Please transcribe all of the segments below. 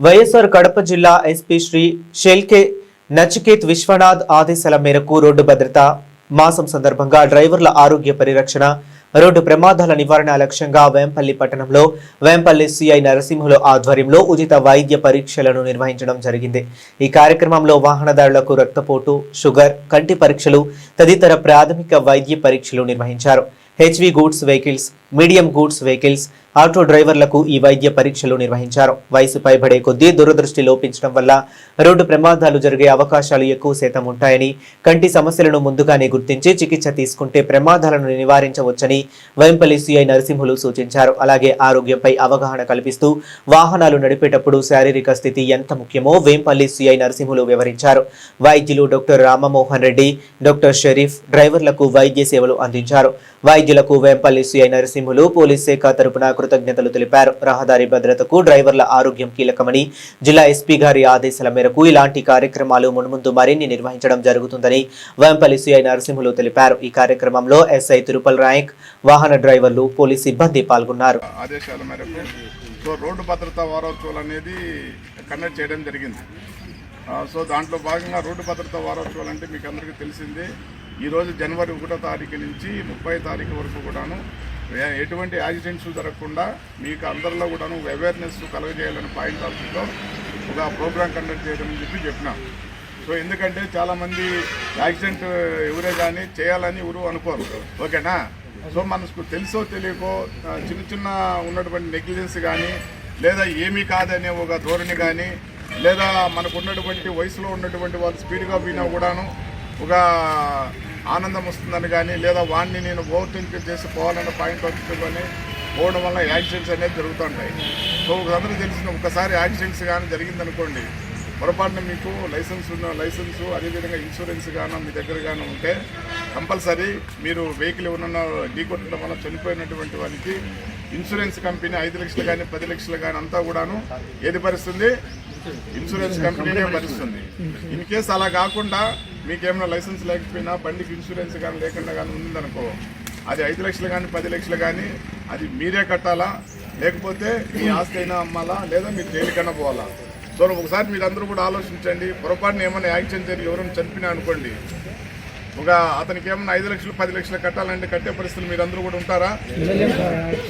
వైఎస్ఆర్ కడప జిల్లా ఎస్పీ శ్రీ షెల్కే నచికేత్ విశ్వనాథ్ ఆదేశాల మేరకు రోడ్డు భద్రత మాసం సందర్భంగా డ్రైవర్ల ఆరోగ్య పరిరక్షణ రోడ్డు ప్రమాదాల నివారణ లక్ష్యంగా వేంపల్లి పట్టణంలో వేంపల్లి సిఐ నరసింహులు ఆధ్వర్యంలో ఉచిత వైద్య పరీక్షలను నిర్వహించడం జరిగింది. ఈ కార్యక్రమంలో వాహనదారులకు రక్తపోటు షుగర్ కంటి పరీక్షలు తదితర ప్రాథమిక వైద్య పరీక్షలు నిర్వహించారు. HV goods vehicles medium goods vehicles auto డ్రైవర్లకు ఈ వైద్య పరీక్షలు నిర్వహించారు. వయసు పైబడే కొద్దీ దురదృష్టి లోపించడం వల్ల రోడ్డు ప్రమాదాలు జరిగే అవకాశాలు ఎక్కువ శాతం ఉంటాయని కంటి సమస్యలను ముందుగానే గుర్తించి చికిత్స తీసుకుంటే ప్రమాదాలను నివారించవచ్చని వేంపల్లి సిఐ నరసింహులు సూచించారు. అలాగే ఆరోగ్యంపై అవగాహన కల్పిస్తూ వాహనాలు నడిపేటప్పుడు శారీరక స్థితి ఎంత ముఖ్యమో వేంపల్లి సిఐ నరసింహులు వివరించారు. వైద్యులు డాక్టర్ రామమోహన్ రెడ్డి డాక్టర్ షరీఫ్ డ్రైవర్లకు వైద్య సేవలు అందించారు. వైద్యులకు వేంపల్లి సిఐ నరసింహులు పోలీస్ శాఖ తరపున కృతజ్ఞతలు తెలిపారు. రహదారి భద్రతకు డ్రైవర్ల ఆరోగ్యం కీలకమని జిల్లా ఎస్పీ గారి ఆదేశాల మేరకు ఇలాంటి కార్యక్రమాలు మున్ముందు మరిన్ని నిర్వహించడం జరుగుతుందని వేంపల్లి సిఐ నరసింహులు తెలిపారు. ఈ కార్యక్రమంలో ఎస్ఐ తిరుపల్ నాయక్ వాహన డ్రైవర్లు పోలీస్ సిబ్బంది పాల్గొన్నారు. ఆదేశాల మేరకు సో రోడ్డు భద్రతా వారోత్సవాలు అనేది కండక్ట్ చేయడం జరిగింది. సో దాంట్లో భాగంగా రోడ్డు భద్రతా వారోత్సవాలు అంటే మీకు అందరికీ తెలిసిందే. ఈరోజు జనవరి ఒకటో తారీఖు నుంచి ముప్పై తారీఖు వరకు కూడాను ఎటువంటి యాక్సిడెంట్స్ జరగకుండా మీకు అందరిలో కూడాను అవేర్నెస్ కలగజేయాలని పాయింట్ ఆఫ్ ఒక ప్రోగ్రామ్ కండక్ట్ చేయడం చెప్పి చెప్పినాం. సో ఎందుకంటే చాలామంది యాక్సిడెంట్ ఎవరే కానీ చేయాలని ఎవరు అనుకోరు. ఓకేనా? సో మనకు తెలుసో తెలియకో చిన్న చిన్న ఉన్నటువంటి నెగ్లిజెన్స్ కానీ లేదా ఏమీ కాదనే ఒక ధోరణి కానీ లేదా మనకు ఉన్నటువంటి వయసులో ఉన్నటువంటి వాళ్ళు స్పీడ్గా పోయినా కూడాను ఒక ఆనందం వస్తుందని కానీ లేదా వాడిని నేను ఓవర్టేక్ చేసి పోవాలన్న పాయింట్ వచ్చుకొని పోవడం వల్ల యాక్సిడెంట్స్ అనేది జరుగుతుంటాయి. సో అందరూ తెలిసిన ఒకసారి యాక్సిడెంట్స్ కానీ జరిగిందనుకోండి పొరపాటున మీకు లైసెన్స్ ఉన్న లైసెన్సు అదేవిధంగా ఇన్సూరెన్స్ కానీ మీ దగ్గర కానీ ఉంటే కంపల్సరీ మీరు వెహికల్ ఏమన్నా ఢీకొట్టడం వల్ల చనిపోయినటువంటి వారికి ఇన్సూరెన్స్ కంపెనీ ఐదు లక్షలు కానీ పది లక్షలు కానీ అంతా కూడాను ఏది భరిస్తుంది ఇన్సూరెన్స్ కంపెనీనే భరిస్తుంది. ఇన్ కేసు అలా కాకుండా మీకేమైనా లైసెన్స్ లేకపోయినా బండికి ఇన్సూరెన్స్ కానీ లేకుండా కానీ ఉందనుకో అది ఐదు లక్షలు కానీ పది లక్షలు కానీ అది మీరే కట్టాలా? లేకపోతే మీ ఆస్తి అయినా అమ్మాలా? లేదా మీరు జైలుకన్నా పోవాలా? సో ఒకసారి మీరు అందరూ కూడా ఆలోచించండి. పొరపాటున ఏమైనా యాక్సిడెంట్ జరిగి ఎవరైనా చనిపోయినా అనుకోండి. ఒక అతనికి ఏమన్నా ఐదు లక్షలు పది లక్షలు కట్టాలంటే కట్టే పరిస్థితులు మీరు అందరూ కూడా ఉంటారా?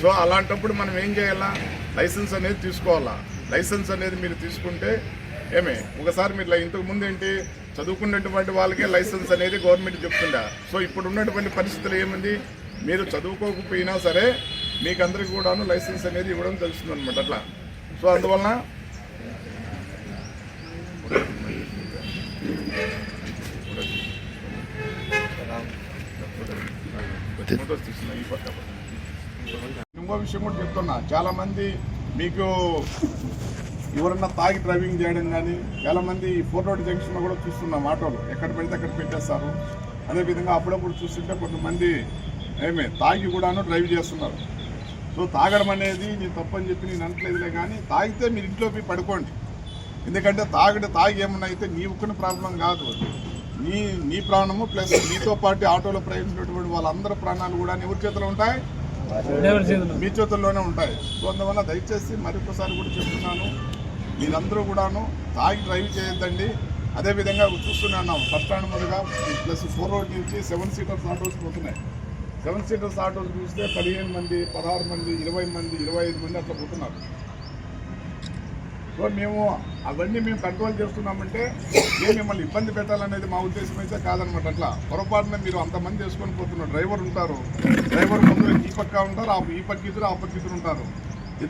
సో అలాంటప్పుడు మనం ఏం చేయాలా? లైసెన్స్ అనేది తీసుకోవాలా? లైసెన్స్ అనేది మీరు తీసుకుంటే ఏమే ఒకసారి మీరు ఇంతకు ముందు ఏంటి చదువుకున్నటువంటి వాళ్ళకే లైసెన్స్ అనేది గవర్నమెంట్ చెప్తుందా? సో ఇప్పుడు ఉన్నటువంటి పరిస్థితులు ఏముంది? మీరు చదువుకోకపోయినా సరే మీకు అందరికీ కూడాను లైసెన్స్ అనేది ఇవ్వడం తెలుస్తుంది అనమాట అట్లా. సో అందువలన ఇంకో విషయం కూడా చెప్తున్నా చాలా మంది మీకు ఎవరన్నా తాగి డ్రైవింగ్ చేయడం కానీ చాలా మంది ఫోర్ రోడ్ జంక్షన్లో కూడా చూస్తున్నాం ఆటోలు. ఎక్కడ పెడితే అక్కడ పెట్టేస్తారు. అదేవిధంగా అప్పుడప్పుడు చూస్తుంటే కొంతమంది ఏమే తాగి కూడాను డ్రైవ్ చేస్తున్నారు. సో తాగడం అనేది నేను తప్పని చెప్పి నేను అనట్లేదులే కానీ తాగితే మీరు ఇంట్లో పోయి పడుకోండి. ఎందుకంటే తాగడం తాగి ఏమన్నా అయితే నీ ఒక్కని ప్రాబ్లం కాదు నీ నీ ప్రాణము ప్లస్ నీతో పాటు ఆటోలో ప్రయాణించినటువంటి వాళ్ళందరి ప్రాణాలు కూడా ఎవరి చేతిలో ఉంటాయి? మీ చేతుల్లోనే ఉంటాయి. సో అందువల్ల దయచేసి మరొకసారి కూడా చెప్తున్నాను. మీరందరూ కూడాను తాగి డ్రైవ్ చేయొద్దండి. అదేవిధంగా చూస్తున్నాను ఫస్ట్ స్టాండ్ మీదుగా ప్లస్ ఫోర్ రోడ్ నుంచి సెవెన్ సీటర్స్ ఆటోస్ పోతున్నాయి. సెవెన్ సీటర్స్ ఆటోస్ చూస్తే పదిహేను మంది పదహారు మంది ఇరవై మంది ఇరవై ఐదు మంది అట్లా పోతున్నారు. సో మేము అవన్నీ మేము కంట్రోల్ చేస్తున్నామంటే మేము మిమ్మల్ని ఇబ్బంది పెట్టాలనేది మా ఉద్దేశం అయితే కాదనమాట. అట్లా పొరపాటున మీరు అంతమంది వేసుకొని పోతున్నారు డ్రైవర్ ఉంటారు. డ్రైవర్ ముందు ఈ పక్క ఉంటారు ఆ ఈ పక్క ఇద్దరు ఆ పక్క ఇద్దరు ఉంటారు.